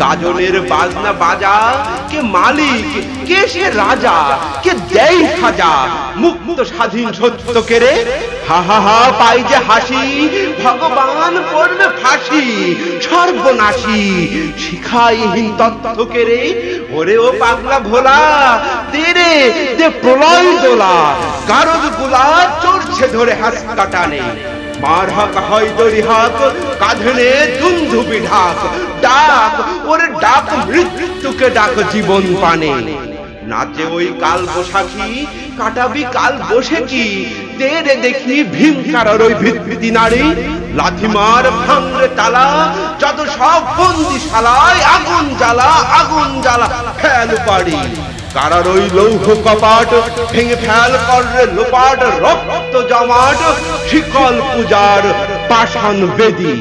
গাজনের বাজনা বাজা, কে মালিক, কে সে রাজা, কে দেয় সাজা, মুক্ত স্বাধীন সত্য কেরে হা হা হা, পাই যে হাসি, ভগবান পড়বে ফাঁসি, সর্বনাশী, শিখাইহীন তত্ত্ব কেরে ওরে ও পাগলা ভোলা তেরে দে প্রলয় দোলা কারদগুলা চড়ছে ধরে হাস কাটানে মার হাক হয় দড়ি হাক কাঁধনে দুন্ধুবি ঢাক। ডাক, ওরে ডাক মৃত্যুকে ডাক জীবন পানে। নাচে ওই কাল বসাখী, কাটাবি কাল বসে কি? তেরে দেখি ভীম কারার ওই ভিত্তি নারী, লাথিমার ভাঙরে তালা, যত সব বন্দি শালায় আগুন জ্বালা আগুন জ্বালা, ফেল পাড়ি। কারার ওই লৌহ কপাট ভেঙে ফেল কররে লোপাট রক্ত জমাট শিকল পূজার পাষাণ বেদী।